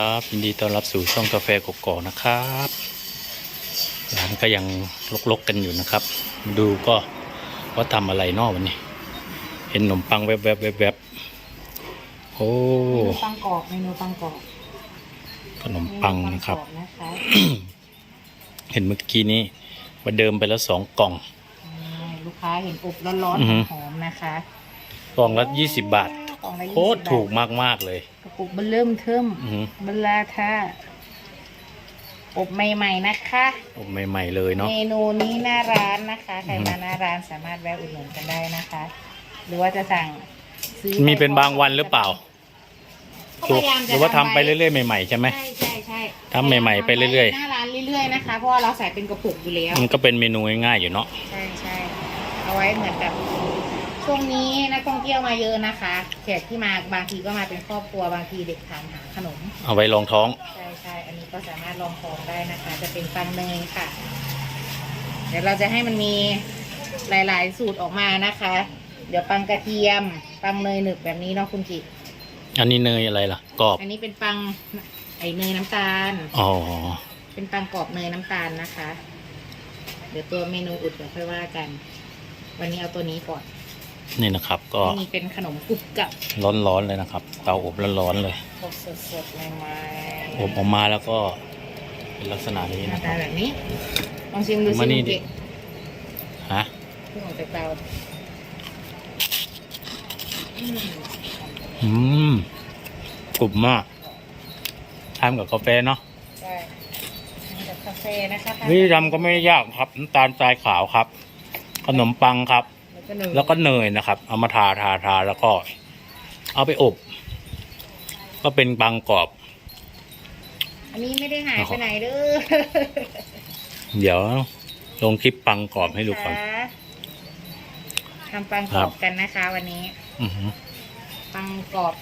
ครับยินดีต้อนรับสู่ช่องกาแฟกกอกนะครับร้านก็ยังลกๆกันอยู่นะครับ ดูก็ว่าทำอะไรนอกวันนี้ เห็นขนมปังแวบๆแวบๆโอ้เมนูปังกรอบเมนูปังกรอบขนมปังนะครับ เมนูปังกอนะคะเห็นเมื่อกี้นี้มาเดิมไปแล้วสองกล่องอ่าลูกค้าเห็นอบร้อนอือฮึๆหอมๆนะคะกล่องละยี่สิบบาท กล่องละโคยี่ตสิรบบาทถูกมากๆเลยกระ ปุกเบลเริ่มเทิมอือหือเบลาท่าอบใหม่ ๆ นะคะ อบใหม่ๆเลยเนาะ เมนูนี้หน้าร้านนะคะ ใครมาหน้าร้านสามารถแวะอุดหนุนกันได้นะคะ หรือว่าจะสั่งซื้อมีเป็นบางวันหรือเปล่าก็พยายามหจะรือว่าทำไปว้เรื่อยๆใหม่ๆใช่ไหม ใช่ใช่ใช่ทำใหม่ๆไปเรื่อยๆ หน้าร้านเรื่อยๆนะคะ เพราะว่าเราใส่เป็นกระปุกอยู่แล้ว มันก็เป็นเมนูง่ายๆอยู่เนาะ ใช่ใช่เอาไว้เหมือนแบบ ช่วงนี้นักท่องเที่ยวมาเยอะนะคะแขกที่มาบางทีก็มาเป็นครอบครัวบางทีเด็กถามหาขนม เอาไว้รองท้อง ใช่ใช่อันนี้ก็สามารถลองของได้นะคะ จะเป็นปังเนยค่ะ เดี๋ยวเราจะให้มันมีหลาย ๆ สูตรออกมานะคะ เดี๋ยวปังกระเทียม ปังเนยหนึบแบบนี้เนาะคุณกิตอันนี้เนยอะไรล่ะ กรอบ อันนี้เป็นปังไอเนยน้ำตาล อ๋อ เป็นปังกรอบเนยน้ำตาลนะคะ เดี๋ยวตัวเมนูอุดเดี๋ยวค่อยว่ากัน วันนี้เอาตัวนี้ก่อน นี่นะครับ ก็อันนี้เป็นขนมกรุบกับร้อนๆเลยนะครับ เตาอบร้อนๆเลยอบสดๆใหม่อบออกมาแล้วก็เป็นลักษณะนี้ๆหน้านะคตารับแบบนี้ลองชิมดูมาสินี่คุณดิกิฮะเพิ่งออกจากเตาอืมอืมกรุบมากทานกับกาแฟเนาะใช่ทานกับกาแฟนะคะวิธีทำก็ไม่ยากครับน้ำตาลทรายขาวครับ ขนมปังครับ แล้วก็เนยแล้วก็เนยนะครับ เอามาทาทาทาแล้วก็ เอาไปอบ ก็เป็นปังกรอบ อันนี้ไม่ได้หายไปไหนเด้อเดี๋ยวลงคลิปปังกรอบให้ดูก่อนนะคะทำปังกรอบกันนะคะ วันนี้อือหือปังกรอบ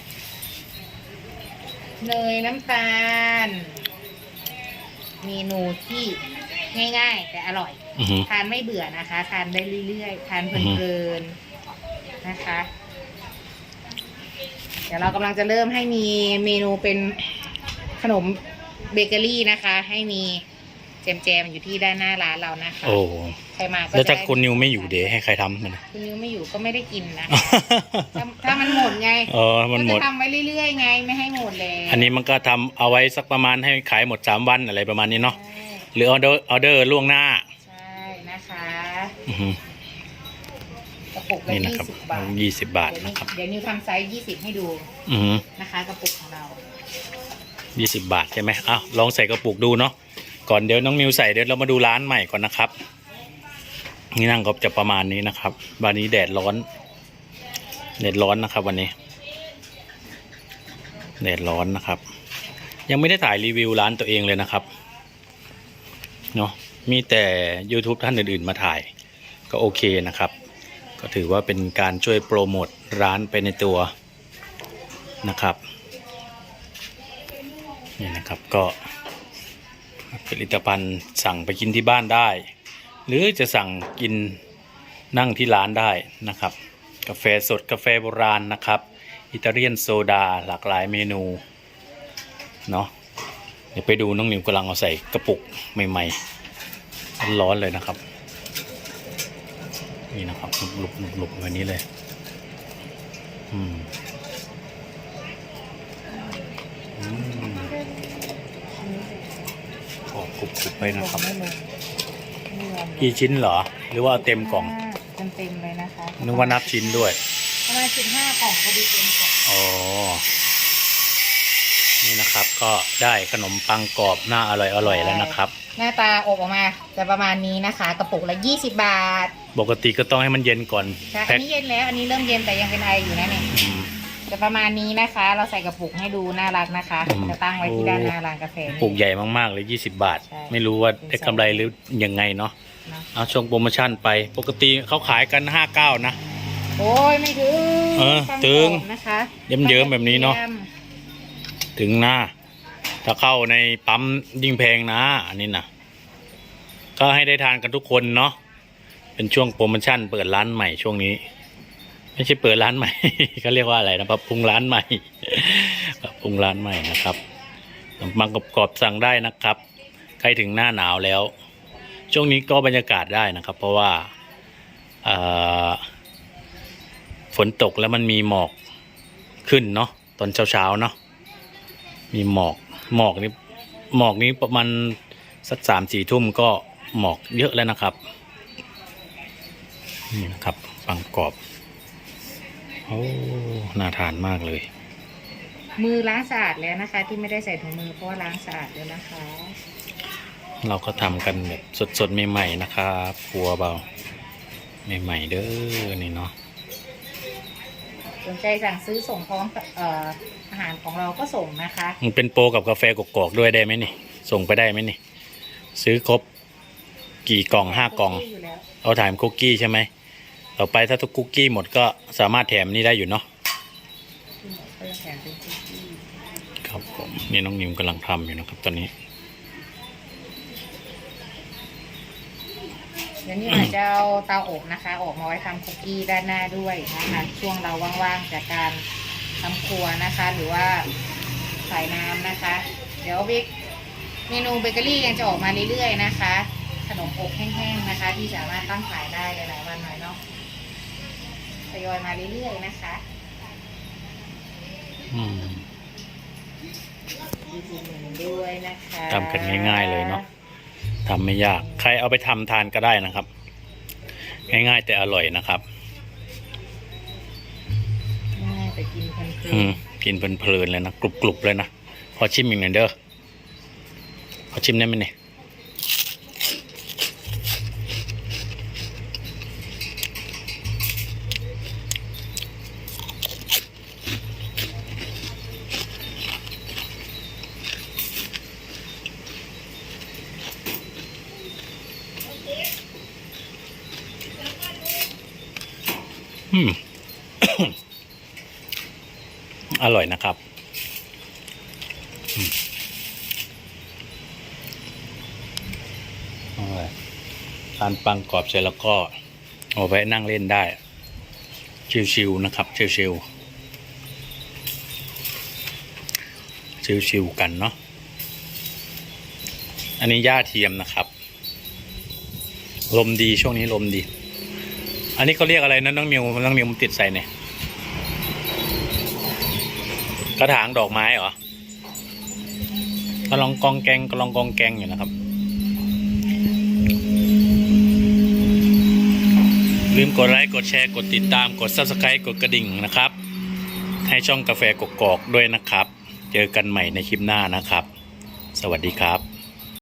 เนยน้ำตาล เมนูที่ ง่าย ๆ แต่อร่อย อือหือ ทานไม่เบื่อนะคะ ทานได้เรื่อยๆ ทานเพอือฮึลินๆนะคะ เดี๋ยวเรากำลังจะเริ่มให้มีเมนูเป็นขนมเบเกอรี่นะคะ ให้มีแจมๆอยู่ที่ด้านหน้าร้านเรานะคะโอ้ใครมาก็แล้วถ้าจะได้คุณนิวไม่อยู่เดี๋ยวให้ใครทำมัน คุณนิวไม่อยู่ก็ไม่ได้กินนะถ้าถ้ามันหมดไงเออมันหมด ก็จะทำไว้เรื่อยๆไง ไม่ให้หมดเลยอันนี้มันก็ทำเอาไว้สักประมาณให้ขายหมดสามวันอะไรประมาณนี้เนาะ ใช่ หรือออเดอร์ออเดอร์ล่วงหน้า ใช่นะคะอือหือกระปุกละนี่นะยี่ครับสิบบาทยี่สิบบาทเดี๋ยวนะนี้ครับเดี๋ยวนิวทำไซส์ยี่สิบให้ดูอือหือ นะคะกระปุกของเรายี่สิบบาทใช่ไหมอ้าวลองใส่กระปุกดูเนาะ ก่อนเดี๋ยวน้องมิวใส่เดี๋ยวเรามาดูร้านใหม่ก่อนนะครับ นี่นั่งก็จะประมาณนี้นะครับ วันนี้แดดร้อน แดดร้อนนะครับ วันนี้ แดดร้อนนะครับ ยังไม่ได้ถ่ายรีวิวร้านตัวเองเลยนะครับ เนาะมีแต่ YouTube ท่านอื่น ๆ มาถ่ายก็โอเคนะครับ ก็ถือว่าเป็นการช่วยโปรโมทร้านไปในตัวนะครับนี่นะครับก็ผลิตภัณฑ์สั่งไปกินที่บ้านได้ หรือจะสั่งกินนั่งที่ร้านได้นะครับ กาแฟสดกาแฟโบราณนะครับ อิตาเลียนโซดาหลากหลายเมนูเนาะ เดี๋ยวไปดูน้องนิวกำลังเอาใส่กระปุกใหม่ๆร้อนๆเลยนะครับ นี่นะครับหลุบๆหลุบๆแบบนี้เลย อืมอืมขอบกรุบๆไปนะครับไม่ลงไม่ยอมลงกี่ชิ้นเหรอ หรือว่าเอาเต็มกล่องเต็มเต็มๆเลยนะคะนึกว่านับชิ้นด้วย ประมาณสิบห้ากล่องพอดีเต็มกล่อง อ๋อ นี่นะครับก็ได้ขนมปังกรอบหน้าอร่อยอร่อยๆแล้วนะครับ หน้าตาอบออกมาจะประมาณนี้นะคะ กระปุกละยี่สิบบาทปกติก็ต้องให้มันเย็นก่อนใช่อัแพ็นคนี้เย็นแล้ว อันนี้เริ่มเย็นแต่ยังเป็นไออยู่นะเนี่ยอืม จะประมาณนี้นะคะ เราใส่กระปุกให้ดูน่ารักนะคะ อืม จะตั้งไว้ที่ด้านหน้าร้านกาแฟนี่ ปลูกใหญ่มากๆเลย 20 บาท ใช่ไม่รู้ว่าได้กำไรหรือยังไงเนาะนะ เอาช่วงโปรโมชั่นไป ปกติเขาขายกัน 59 นะ โอ้ยไม่ถึงเออฟังถึงก่อนนะคะเยิ้มๆแบบนี้เนาะ ถึงหน้า ถ้าเข้าในปั๊มยิ่งแพงนะ อันนี้นะก็ให้ได้ทานกันทุกคนเนาะเป็นช่วงโปรโมชั่นเปิดร้านใหม่ช่วงนี้ ไม่ใช่เปิดร้านใหม่เขาเรียกว่าอะไรนะปรับปรุงร้านใหม่ปรับปรุงร้านใหม่นะครับมังกรอบสั่งได้นะครับ ใกล้ถึงหน้าหนาวแล้ว ช่วงนี้ก็บรรยากาศได้นะครับ เพราะว่าฝนตกแล้วมันมีหมอกขึ้นเนาะตอนเช้าๆเนาะ มีหมอกหมอกนี้หมอกนี้ประมาณสักสามสี่ทุ่มก็หมอกเยอะแล้วนะครับนี่นะครับปังกรอบโอ้น่าทานมากเลย มือล้างสะอาดแล้วนะคะ ที่ไม่ได้ใส่ถุงมือเพราะว่าล้างสะอาดแล้วนะคะ เราก็ทำกันแบบสดๆใหม่ๆนะครับครัวเบาใหม่ๆเด้อนี่เนาะ สนใจสั่งซื้อส่งพร้อมกับเอ่ออาหารของเราก็ส่งนะคะ มันเป็นโปรกับกาแฟกอกๆด้วยได้ไหมนี่ ส่งไปได้ไหมนี่ ซื้อครบ กี่กล่องห้ากล่องยู่แล้วเอาถ่ายคุกกี้ใช่ไหมต่อไปถ้าทุกคุกกี้หมดก็สามารถแถมนี่ได้อยู่เนาะที่หมดก็จะแถมเป็นคุกกี้ ครับผมนี่น้องนิมกำลังทำอยู่นะครับตอนนี้ เดี๋ยวนี้อาจจะเอาเตาอบนะคะ ออกมาไว้ทำคุกกี้ด้านหน้าด้วยนะคะช่วงเราว่างๆจากการทำครัวนะคะ หรือว่าขายน้ำนะคะ เดี๋ยวเบกเมนูเบเกอรี่ยังจะออกมาเรื่อยๆนะคะ ขนมอบแห้งๆนะคะ ที่สามารถตั้งขายได้หลายๆวันหน่อยเนาะทยอยมาเรื่อยๆนะคะอืมดีดีหนึ่งด้วยนะคะ ทำกันง่ายๆเลยเนาะ ทำไม่ยาก ใครเอาไปทำทานก็ได้นะครับ ง่ายๆแต่อร่อยนะครับง่ายแต่กินเพลินอืมกินเพลินๆเลยนะกรุบๆเลยนะ พอชิมอีกหน่อยเด้อ พอชิมได้ไหมเนี่ย อร่อยนะครับ ทานปังกรอบเสร็จแล้วก็เอาไว้นั่งเล่นได้ ชิวๆนะครับ ชิวๆชิวๆกันเนาะ อันนี้หญ้าเทียมนะครับ ลมดีช่วงนี้ลมดี อันนี้เขาเรียกอะไรนะน้องนิวน้องนิวมันติดใส่เนี่ยกระถางดอกไม้เหรอกระลองกองแกงกระลองกองแกงอยู่นะครับ ลืมกดไลค์กดแชร์กดติดตามกด subscribe กดกระดิ่งนะครับ ให้ช่องกาแฟกกอกด้วยนะครับ เจอกันใหม่ในคลิปหน้านะครับ สวัสดีครับ